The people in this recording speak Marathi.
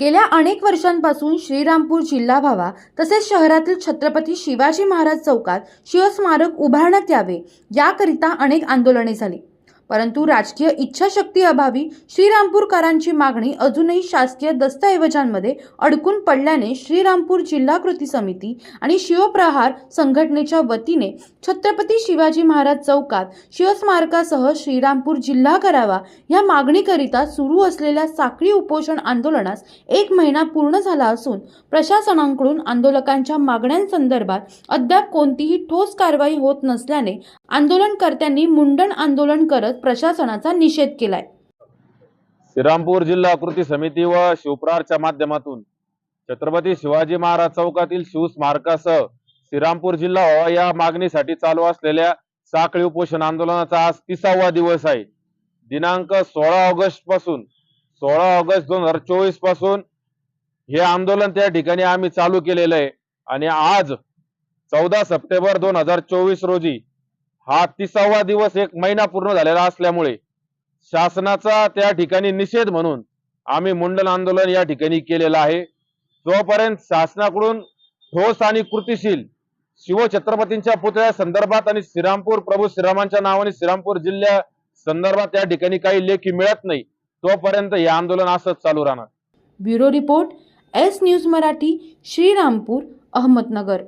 गेल्या अनेक वर्षांपासून श्रीरामपूर जिल्हा व्हावा तसेच शहरातील छत्रपती शिवाजी महाराज चौकात शिवस्मारक उभारण्यात यावे याकरिता अनेक आंदोलने झाली. परंतु राजकीय इच्छाशक्ती अभावी श्रीरामपूरकरांची मागणी अजूनही शासकीय दस्तऐवजांमध्ये अडकून पडल्याने श्रीरामपूर जिल्हा कृती समिती आणि शिवप्रहार संघटनेच्या वतीने छत्रपती शिवाजी महाराज चौकात शिवस्मारकासह श्रीरामपूर जिल्हा करावा या मागणीकरिता सुरू असलेल्या साखळी उपोषण आंदोलनास एक महिना पूर्ण झाला असून प्रशासनाकडून आंदोलकांच्या मागण्यांसंदर्भात अद्याप कोणतीही ठोस कारवाई होत नसल्याने आंदोलनकर्त्यांनी मुंडन आंदोलन करत करत प्रशासनाचा निषेध केलाय. श्रीरामपूर जिल्हा कृती समिती व शिवप्रारच्या माध्यमातून छत्रपती शिवाजी महाराज चौकातील शिवस्मारकासह श्रीरामपूर जिल्हा व्हावा या मागणीसाठी चालू असलेल्या साखळी उपोषण आंदोलनाचा आज तिसावा दिवस आहे. दिनांक सोळा ऑगस्टपासून सोळा ऑगस्ट दोन हजार चोवीसपासून हे आंदोलन त्या ठिकाणी आम्ही चालू केलेलं आहे. आणि आज चौदा सप्टेंबर दोन हजार चोवीस रोजी हा तिसावा दिवस एक महिना पूर्ण झालेला असल्यामुळे शासनाचा त्या ठिकाणी निषेध म्हणून आम्ही मुंडन आंदोलन या ठिकाणी केलेलं आहे. जोपर्यंत शासनाकडून ठोस आणि कृतीशील शिवछत्रपतींच्या पुतळ्या संदर्भात आणि श्रीरामपूर प्रभू श्रीरामांच्या नावाने श्रीरामपूर जिल्ह्या संदर्भात त्या ठिकाणी काही लेखी मिळत नाही तोपर्यंत हे आंदोलन असंच चालू राहणार. Bureau report S news Marathi Shrirampur Ahmednagar.